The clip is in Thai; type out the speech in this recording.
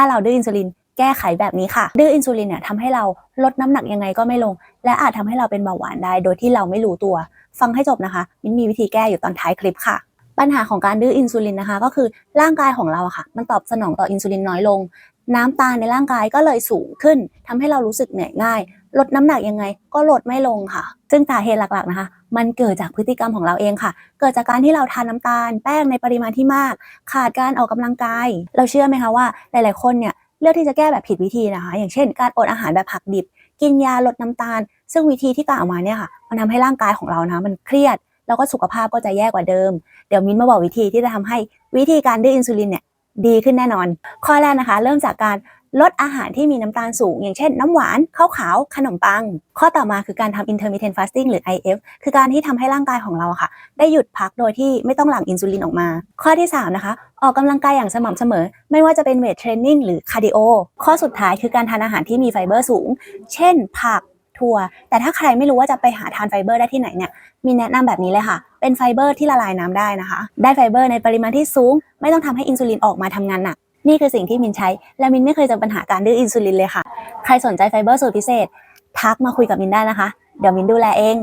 ถ้าเราดื้ออินซูลินแก้ไขแบบนี้ค่ะ ดื้ออินซูลินเนี่ยทำให้เราลดน้ำหนักยังไงก็ไม่ลง และอาจทำให้เราเป็นเบาหวานได้ โดยที่เราไม่รู้ตัว ฟังให้จบนะคะ มินมีวิธีแก้อยู่ตอนท้ายคลิปค่ะ ปัญหาของการดื้ออินซูลินนะคะ ก็คือร่างกายของเราอะค่ะ มันตอบสนองต่ออินซูลินน้อยลง น้ำตาลในร่างกายก็เลยสูงขึ้นทำให้เรารู้สึกเหนื่อยง่าย ลดน้ำหนักยังไง ก็ลดไม่ลงค่ะ ซึ่งสาเหตุหลักๆนะคะ มันเกิดจากพฤติกรรมของเราเองค่ะ เกิดจากการที่เราทานน้ำตาล แป้งในปริมาณที่มาก ขาดการออกกำลังกาย เราเชื่อไหมคะว่า หลายๆคนเนี่ยเลือกที่จะแก้แบบผิดวิธีนะคะ อย่างเช่น การอดอาหารแบบผักดิบ กินยาลดน้ำตาล ซึ่งวิธีที่กล่าวมาเนี่ยค่ะมันทำให้ร่างกายของเรานะมันเครียด แล้วก็สุขภาพก็จะแย่กว่าเดิม เดี๋ยวมิ้นมาบอกวิธีที่จะทำให้วิธีการดื้ออินซูลินเนี่ย ดีขึ้นแน่นอน ข้อแรกนะคะ เริ่มจากการลดอาหารที่มีน้ำตาลสูง อย่างเช่นน้ำหวานข้าวขาว ขนมปัง ข้อต่อมาคือการทำ intermittent fasting หรือ IF คือการที่ทำให้ร่างกายของเราค่ะ ได้หยุดพักโดยที่ไม่ต้องหลั่งอินซูลินออกมา ข้อที่ 3 นะคะ ออกกำลังกายอย่างสม่ำเสมอ ไม่ว่าจะเป็นเวทเทรนนิ่งหรือคาร์ดิโอข้อสุดท้ายคือการทานอาหารที่มีไฟเบอร์สูง เช่น ผัก ถั่ว แต่ถ้าใครไม่รู้ว่าจะไปหาทานไฟเบอร์ได้ที่ไหนเนี่ยมีแนะนำแบบนี้เลยค่ะ เป็นไฟเบอร์ที่ละลายน้ำได้นะคะ ได้ไฟเบอร์ในปริมาณที่สูง ไม่ต้องทำให้อินซูลินออกมาทำงานหนักนี่คือสิ่งที่มินใช้ และมินไม่เคยเจอปัญหาการดื้ออินซูลินเลยค่ะ ใครสนใจไฟเบอร์สูตรพิเศษ ทักมาคุยกับมินได้นะคะ เดี๋ยวมินดูแลเอง